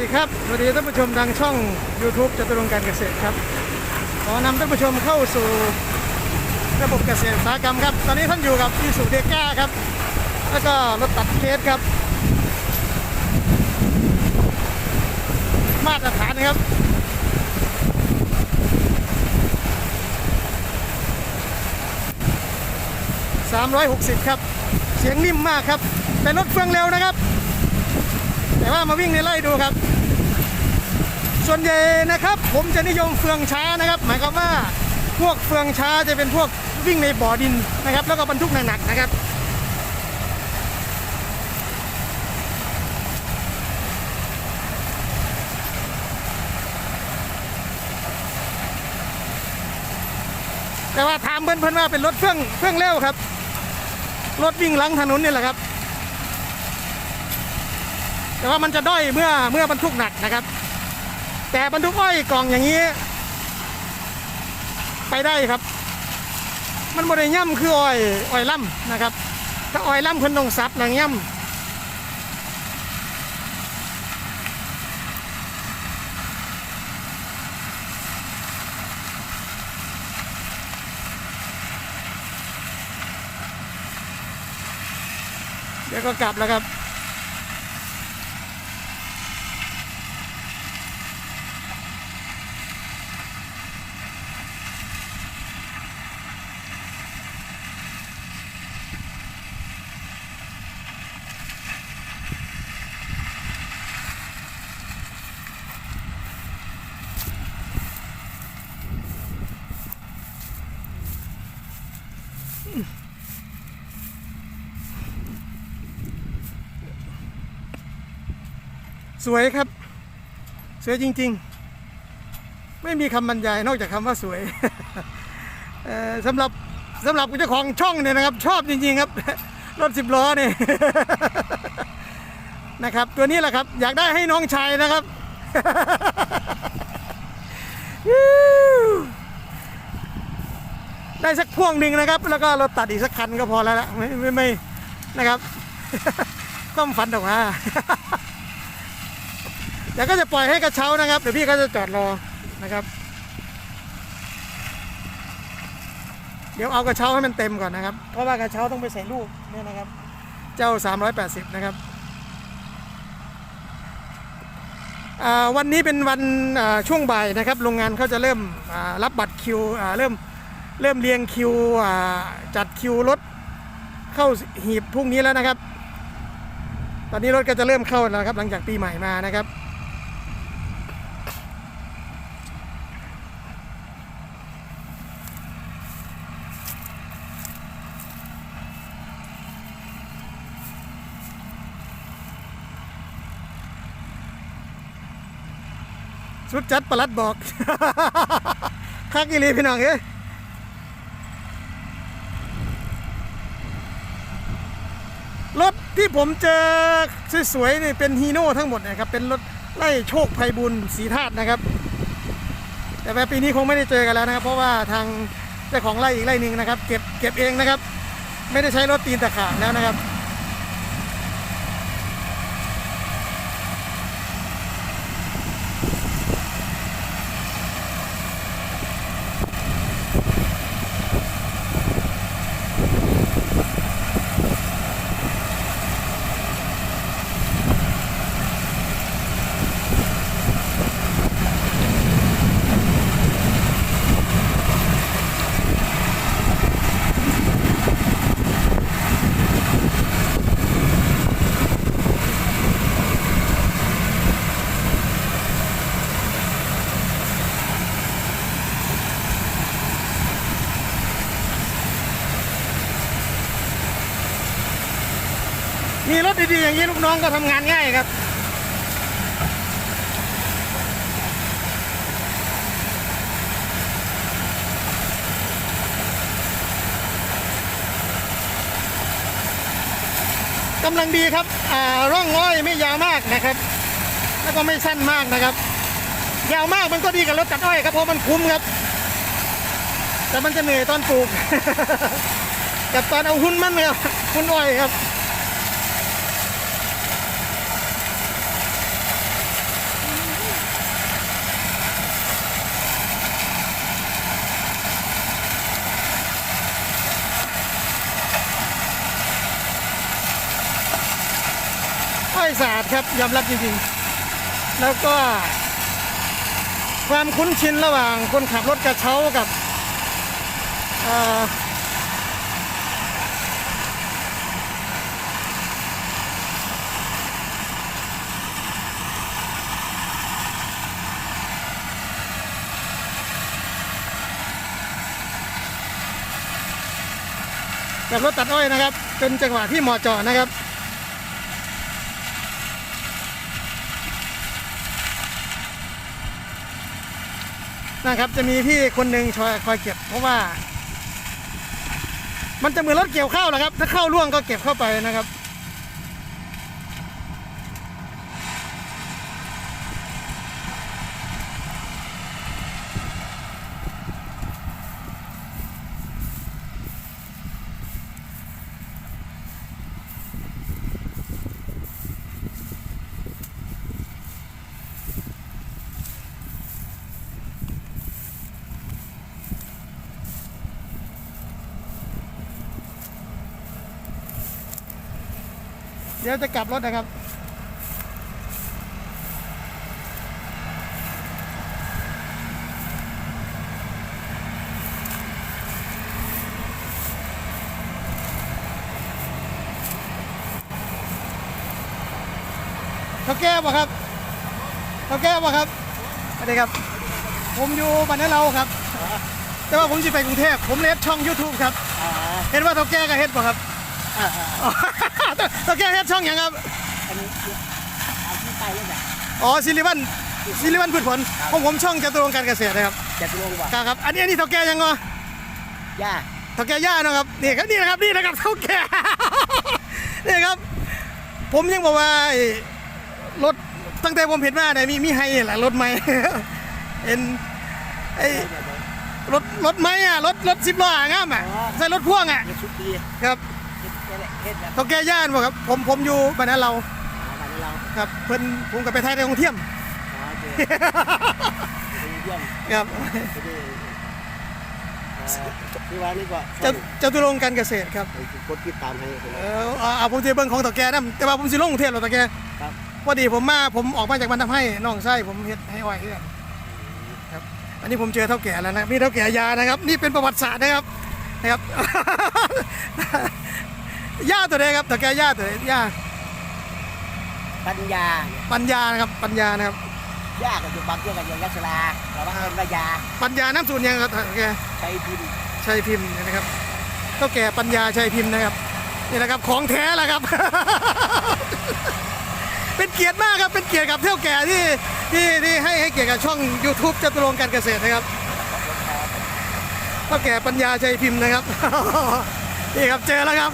ดีครับ สวัสดีท่านผู้ชมทางช่อง YouTube จตุรงการเกษตรครับ ขอนำท่านผู้ชมเข้าสู่ระบบเกษตรอุตสาหกรรมครับ ตอนนี้ท่านอยู่กับอีสุเดก้าครับ แล้วก็รถตัดเคสครับ มาตรฐานครับ 360 ครับ เสียงนิ่มมากครับเป็นรถเฟืองเร็วนะครับ แต่ว่ามาวิ่งในไร่ดูครับ ส่วนใหญ่นะครับ ผมจะนิยมเฟืองช้านะครับ หมายความว่าพวกเฟืองช้าจะเป็นพวกวิ่งในบ่อดินนะครับ แล้วก็บรรทุกหนักๆนะครับแต่ว่าถามเพื่อนๆว่าเป็นรถเฟื่องเฟื่องเร็วครับ รถวิ่งหลังถนนนี่แหละครับ แต่ว่ามันจะด้อยเมื่อเมื่อบรรทุกหนักนะครับ แต่บรรทุกอ้อยกล่องอย่างนี้ ไปได้ครับ มันบริย่ำคืออ้อยอ้อยล่ำนะครับ ถ้าอ้อยล่ำคนต้องซับหนังย่ำเดี๋ยวก็กลับแล้วครับ สวยครับ สวยจริง ๆ ไม่มีคำบรรยายนอกจากคำว่าสวยสำหรับสำหรับเจ้าของช่องเนี่ยนะครับ ชอบจริง ๆ ครับ รถสิบล้อเนี่ยนะครับ ตัวนี้แหละครับ อยากได้ให้น้องชายนะครับ ได้สักพ่วงหนึ่งนะครับ แล้วก็เราตัดอีกสักคันก็พอแล้วละไม่ไม่ไม่นะครับความฝันออกมาเดี๋ยวก็จะปล่อยให้กระเช้านะครับเดี๋ยวพี่ก็จะจอดรอนะครับ เดี๋ยวเอากระเช้าให้มันเต็มก่อนนะครับ เพราะว่ากระเช้าต้องไปใส่ลูกเนี่ยนะครับ เจ้า 380 นะครับวันนี้เป็นวันช่วงบ่ายนะครับ โรงงานเขาจะเริ่มรับบัตรคิวเริ่ม เริ่มเรียงคิวจัดคิวรถเข้าหีบพรุ่งนี้แล้วนะครับ ตอนนี้รถก็จะเริ่มเข้าแล้วครับ หลังจากปีใหม่มานะครับสุดจัดประลัดบอกคักอีลีพี่น้องเอ้ยรถ ที่ผมเจอสวยๆนี่เป็นฮีโน่ทั้งหมดนะครับ เป็นรถไล่โชคไพบุญสีธาตุนะครับ แต่ปีนี้คงไม่ได้เจอกันแล้วนะครับ เพราะว่าทางเจ้าของไร่อีกไร่หนึ่งนะครับ เก็บเก็บเองนะครับ ไม่ได้ใช้รถตีนตะขาบแล้วนะครับ มีรถดีๆอย่างนี้ลูกน้องก็ทำงานง่ายครับกำลังดีครับอ่าร่องอ้อยไม่ยาวมากนะครับ แล้วก็ไม่สั้นมากนะครับ ยาวมากมันก็ดีกับรถตัดอ้อยครับเพราะมันคุ้มครับ แต่มันจะเหนื่อยตอนปลูก กับตอนเอาหุ้นมันครับหุ้นอ้อยครับ สะอาดครับยอมรับจริงๆ แล้วก็ความคุ้นชินระหว่างคนขับรถกระเช้ากับกับรถตัดอ้อยนะครับ เป็นจังหวะที่เหมาะเจาะนะครับ นะครับจะมีพี่คนหนึ่งคอยคอยเก็บ เพราะว่า มันจะเหมือนรถเกี่ยวข้าวแหละครับ ถ้าเข้าร่วงก็เก็บเข้าไปนะครับ เดี๋ยวจะกลับรถนะครับ เขาแก้ป่ะครับเขาแก้ป่ะครับสวัสดีครับ ผมอยู่บ้านนาเราครับ แต่ว่าผมจะไปกรุงเทพ ผมเลดช่อง YouTube ครับอ่าเห็นว่าเขาแก้กับเฮ็ดป่ะครับ อ่าอ่าเขาแก้เฮ็ดช่องหยังครับ อันนี้เอาที่ไปเลยแบบอ๋อซิลิวันซิลิวันพืชผลของผมช่องจตุรงค์การเกษตรนะครับจะลงว่ะครับครับ อันนี้อันนี้เท่าแก่ยังไงย่าเท่าแก่ย่าเนาะครับนี่ครับนี่นะครับนี่นะครับเท่าแก่นี่ครับ ผมยังบอกว่าไอ้รถตั้งแต่ผมเห็นมาเนี่ยมีมีไฮหลายรถไหม เห็นไอ้รถรถไหมอะรถรถสิบล้ออะงามอะใส่รถพ่วงอะเฮ็ดชุดดีครับ เฮ็ดเฮ็ดเฮ็ดแบบเท่าแก่ย่าบอกครับ ผมผมอยู่บ้านนั้นเราหาบ้านเราครับ เพิ่นผมกับไปไทยในกรุงเทพอ๋อเจอไปเยี่ยมครับไปดูเอ่อที่ว่านี่ก็จตุจตุรงค์การเกษตรครับไอ้กดติดตามให้คนเออเอาเอาผมจะเบิ่งของตะแกนะแต่ว่าผมสิลงกรุงเทพหรอกตะแกครับพอดีผมมาผมออกมาจากบ้านทำให้น้องไส้ผมเฮ็ดให้อ้อยเพื่อนครับ อันนี้ผมเจอเท่าแก่แล้วนะนี่เท่าแก่ยานะครับ นี่เป็นประวัติศาสตร์นะครับนะครับ ย่าตัวใดครับตะแกย่าตัวใดย่าปัญญาปัญญานะครับ ปัญญานะครับย่ากับอยู่บางเกี่ยวกับอย่างยักษ์ลาเราว่าเป็นว่ายาปัญญาน้ำสูตรยังครับตะแกใช้พิมพ์ชัยพิมพ์นะครับเท่าแก่ปัญญาชัยพิมพ์นะครับนี่นะครับของแท้แหละครับ เป็นเกียรติมากครับเป็นเกียรติกับเท่าแก่ที่ที่ที่ให้ให้เกียรติกับช่อง YouTube จตุรงค์การเกษตรนะครับเท่าแก่ปัญญาชัยพิมพ์นะครับ นี่ครับเจอแล้วครับ